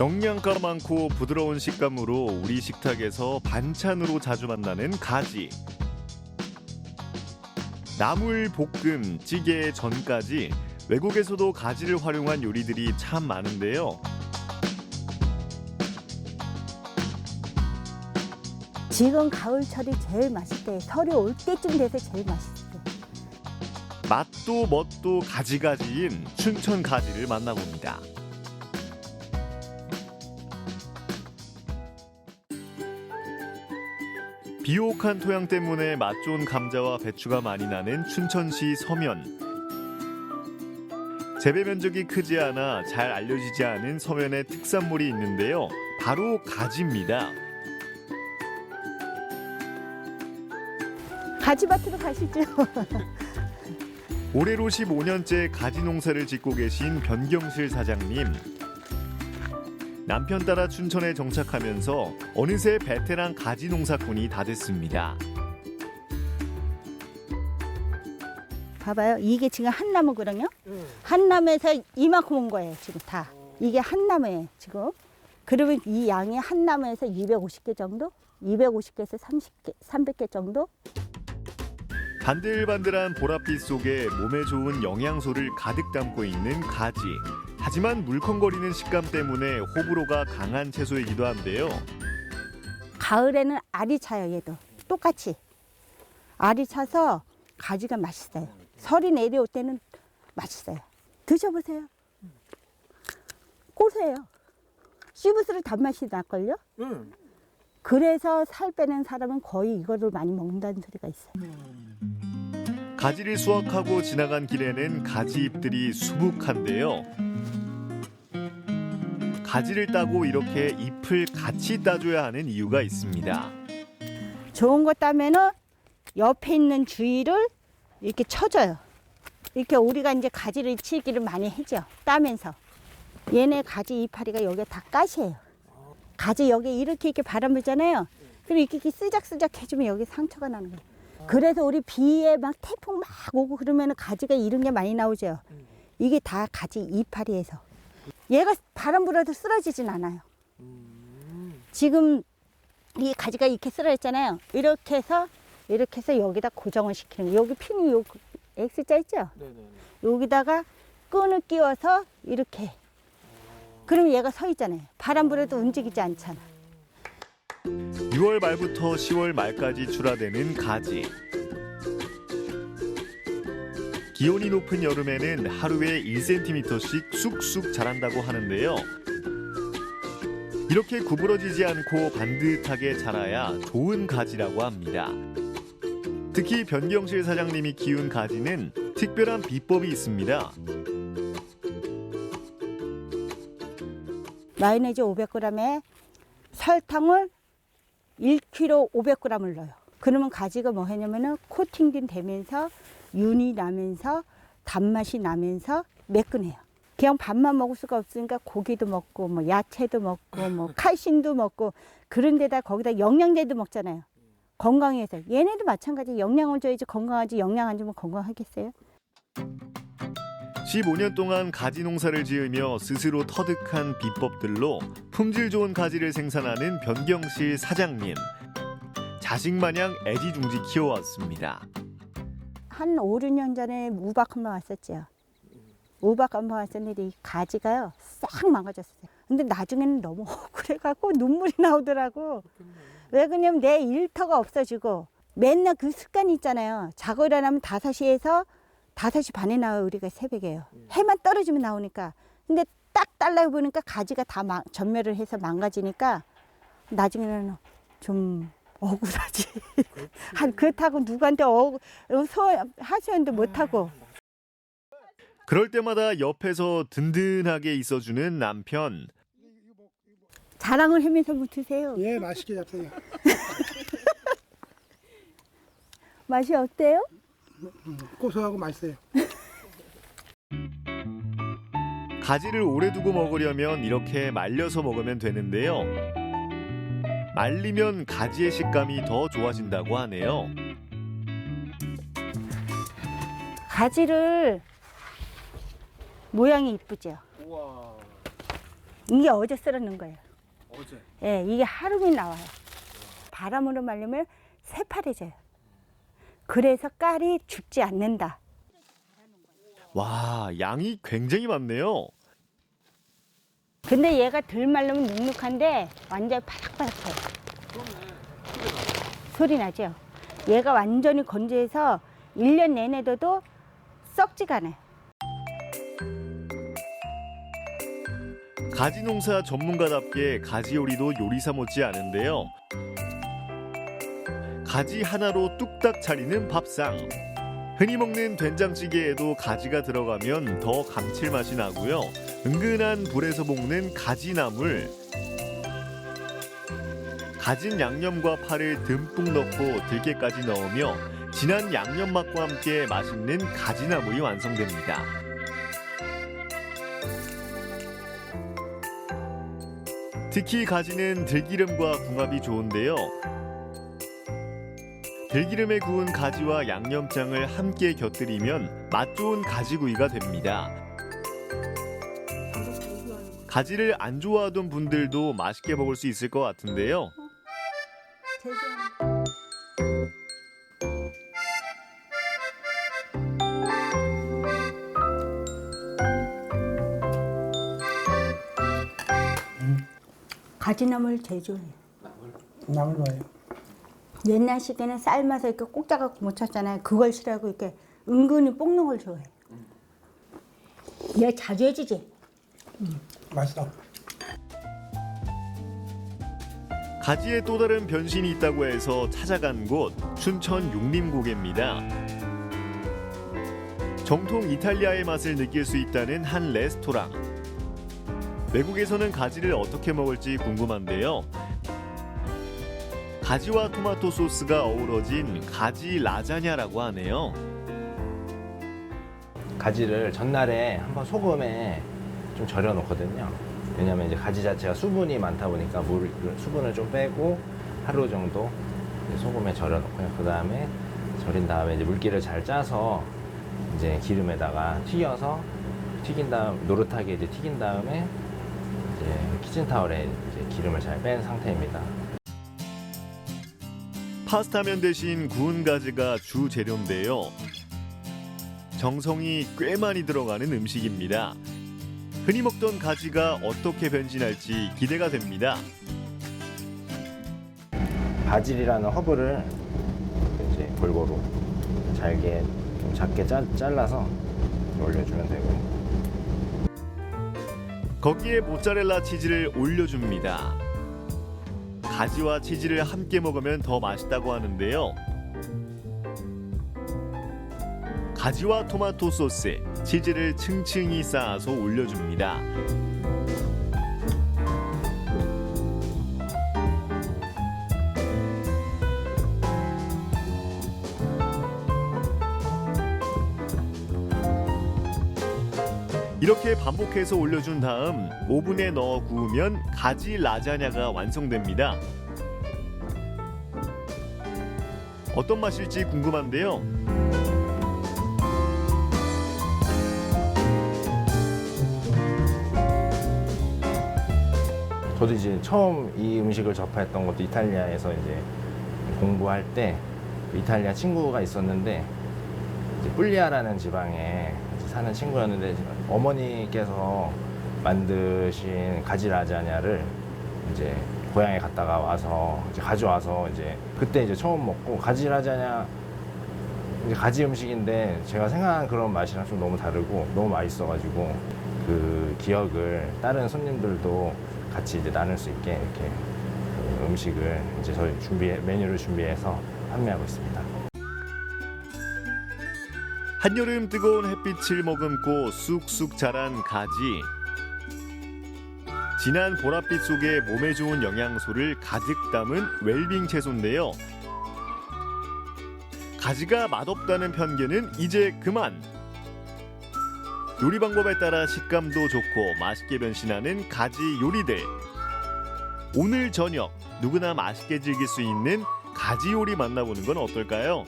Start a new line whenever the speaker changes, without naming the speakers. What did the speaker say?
영양가 많고 부드러운 식감으로 우리 식탁에서 반찬으로 자주 만나는 가지. 나물, 볶음, 찌개, 전까지 외국에서도 가지를 활용한 요리들이 참 많은데요.
지금 가을철이 제일 맛있대. 설이 올 때쯤 돼서 제일 맛있대.
맛도 멋도 가지가지인 춘천 가지를 만나봅니다. 비옥한 토양 때문에 맛 좋은 감자와 배추가 많이 나는 춘천시 서면. 재배 면적이 크지 않아 잘 알려지지 않은 서면의 특산물이 있는데요. 바로 가지입니다.
가지밭으로 가시죠.
올해로 15년째 가지 농사를 짓고 계신 변경실 사장님. 남편 따라 춘천에 정착하면서 어느새 베테랑 가지 농사꾼이 다 됐습니다.
봐봐요. 이게 지금 한 나무거든요. 한 나무에서 이만큼 온 거예요. 지금 다. 이게 한 나무예요. 지금. 그러면 이 양이 한 나무에서 250개 정도? 250개에서 30개, 300개 정도?
반들반들한 보랏빛 속에 몸에 좋은 영양소를 가득 담고 있는 가지. 하지만 물컹거리는 식감 때문에 호불호가 강한 채소이기도 한데요.
가을에는 알이 차요. 얘도. 똑같이. 알이 차서 가지가 맛있어요. 설이 내려올 때는 맛있어요. 드셔보세요. 고소해요. 씹을수록 단맛이 날걸요?
응.
그래서 살 빼는 사람은 거의 이거를 많이 먹는다는 소리가 있어요.
가지를 수확하고 지나간 길에는 가지 잎들이 수북한데요. 가지를 따고 이렇게 잎을 같이 따줘야 하는 이유가 있습니다.
좋은 거 따면은 옆에 있는 주위를 이렇게 쳐줘요. 이렇게 우리가 이제 가지를 치기를 많이 해죠. 따면서. 얘네 가지 이파리가 여기에 다 가시예요. 가지 여기 이렇게 이렇게 바람 불잖아요. 그리고 이렇게, 이렇게 쓰작쓰작 해주면 여기 상처가 나는 거예요. 그래서 우리 비에 막 태풍 막 오고 그러면 가지가 이런 게 많이 나오죠. 이게 다 가지 이파리에서. 얘가 바람 불어도 쓰러지진 않아요. 지금 이 가지가 이렇게 쓰러졌잖아요. 이렇게 해서 이렇게 해서 여기다 고정을 시키는 거예요. 여기 핀이 요 X자 있죠? 여기다가 끈을 끼워서 이렇게. 그러면 얘가 서 있잖아요. 바람 불어도 움직이지 않잖아.
6월 말부터 10월 말까지 출하되는 가지. 기온이 높은 여름에는 하루에 1cm씩 쑥쑥 자란다고 하는데요. 이렇게 구부러지지 않고 반듯하게 자라야 좋은 가지라고 합니다. 특히 변경실 사장님이 키운 가지는 특별한 비법이 있습니다.
마요네즈 500g에 설탕을 1kg 500g을 넣어요. 그러면 가지가 뭐 하냐면은 코팅된 되면서 윤이 나면서 단맛이 나면서 매끈해요. 그냥 밥만 먹을 수가 없으니까 고기도 먹고 뭐 야채도 먹고 뭐 칼슘도 먹고 그런 데다 거기다 영양제도 먹잖아요. 건강해서 얘네도 마찬가지 영양을 줘야지 건강하지 영양 안 주면 건강하겠어요?
15년 동안 가지 농사를 지으며 스스로 터득한 비법들로 품질 좋은 가지를 생산하는 변경실 사장님. 자식 마냥 애지중지 키워왔습니다.
한 5, 6년 전에 우박 한 번 왔었죠. 우박 한 번 왔었는데 이 가지가요 싹 망가졌어요. 근데 나중에는 너무 억울해갖고 눈물이 나오더라고. 왜 그러냐면 내 일터가 없어지고 맨날 그 습관이 있잖아요. 자고 일어나면 5시에서 5시 반에 나와요. 우리가 새벽에요. 해만 떨어지면 나오니까. 근데 딱 달라고 보니까 가지가 다 망- 전멸을 해서 망가지니까 나중에는 좀 억울하지. 한 그렇다고 누구한테 어, 소 하소연도 못하고
그럴 때마다 옆에서 든든하게 있어주는 남편.
자랑을 하면서 못 드세요.
예, 맛있게 잡세요.
맛이 어때요?
고소하고 맛있어요.
가지를 오래 두고 먹으려면 이렇게 말려서 먹으면 되는데요. 말리면 가지의 식감이 더 좋아진다고 하네요.
가지를 모양이 이쁘죠.
우와.
이게 어제 썰어놓은 거예요.
어제.
예, 이게 하루면 나와요. 바람으로 말리면 새파래져요. 그래서 깔이 죽지 않는다.
와, 양이 굉장히 많네요.
근데 얘가 덜 말르면 눅눅한데 완전 바삭바삭해요. 소리 나죠? 얘가 완전히 건조해서 1년 내내 둬도 썩지가 않아요.
가지 농사 전문가답게 가지 요리도 요리사 못지 않은데요. 가지 하나로 뚝딱 차리는 밥상. 흔히 먹는 된장찌개에도 가지가 들어가면 더 감칠맛이 나고요. 은근한 불에서 볶는 가지나물. 가진 양념과 파를 듬뿍 넣고 들깨까지 넣으며 진한 양념 맛과 함께 맛있는 가지나물이 완성됩니다. 특히 가지는 들기름과 궁합이 좋은데요. 들기름에 구운 가지와 양념장을 함께 곁들이면 맛 좋은 가지구이가 됩니다. 가지를 안 좋아하던 분들도 맛있게 먹을 수 있을 것 같은데요.
가지나물 제일 좋아해요.
나물 좋아해요.
옛날 시대는 삶아서 이렇게 꼭 짜갖고 못 쳤잖아요. 그걸 싫어하고 이렇게 은근히 볶는 걸 좋아해. 얘 자주 해주지?
맛있어.
가지의 또 다른 변신이 있다고 해서 찾아간 곳 춘천 육림고개입니다. 정통 이탈리아의 맛을 느낄 수 있다는 한 레스토랑. 외국에서는 가지를 어떻게 먹을지 궁금한데요. 가지와 토마토 소스가 어우러진 가지 라자냐라고 하네요.
가지를 전날에 한번 소금에 좀 절여 놓거든요. 왜냐면 이제 가지 자체가 수분이 많다 보니까 물 수분을 좀 빼고 하루 정도 소금에 절여 놓고요. 그 다음에 절인 다음에 이제 물기를 잘 짜서 이제 기름에다가 튀겨서 튀긴 다음 노릇하게 이제 튀긴 다음에 이제 키친타올에 이제 기름을 잘 뺀 상태입니다.
파스타면 대신 구운 가지가 주 재료인데요. 정성이 꽤 많이 들어가는 음식입니다. 흔히 먹던 가지가 어떻게 변신할지 기대가 됩니다.
바질이라는 허브를 이제 골고루 잘게 좀 작게 짜, 잘라서 올려주면 되고
거기에 모짜렐라 치즈를 올려줍니다. 가지와 치즈를 함께 먹으면 더 맛있다고 하는데요. 가지와 토마토 소스, 치즈를 층층이 쌓아서 올려줍니다. 이렇게 반복해서 올려준 다음 오븐에 넣어 구우면 가지 라자냐가 완성됩니다. 어떤 맛일지 궁금한데요.
저도 이제 처음 이 음식을 접했던 것도 이탈리아에서 이제 공부할 때 이탈리아 친구가 있었는데 이제 뿔리아라는 지방에 사는 친구였는데 어머니께서 만드신 가지 라자냐를 이제 고향에 갔다가 와서 이제 가져와서 이제 그때 이제 처음 먹고 가지 라자냐 이제 가지 음식인데 제가 생각한 그런 맛이랑 좀 너무 다르고 너무 맛있어가지고 그 기억을 다른 손님들도 같이 이제 나눌 수 있게 이렇게 그 음식을 이제 저희 준비 메뉴를 준비해서 판매하고 있습니다.
한여름 뜨거운 햇빛을 머금고 쑥쑥 자란 가지. 진한 보랏빛 속에 몸에 좋은 영양소를 가득 담은 웰빙 채소인데요. 가지가 맛없다는 편견은 이제 그만. 요리 방법에 따라 식감도 좋고 맛있게 변신하는 가지 요리들. 오늘 저녁 누구나 맛있게 즐길 수 있는 가지 요리 만나보는 건 어떨까요?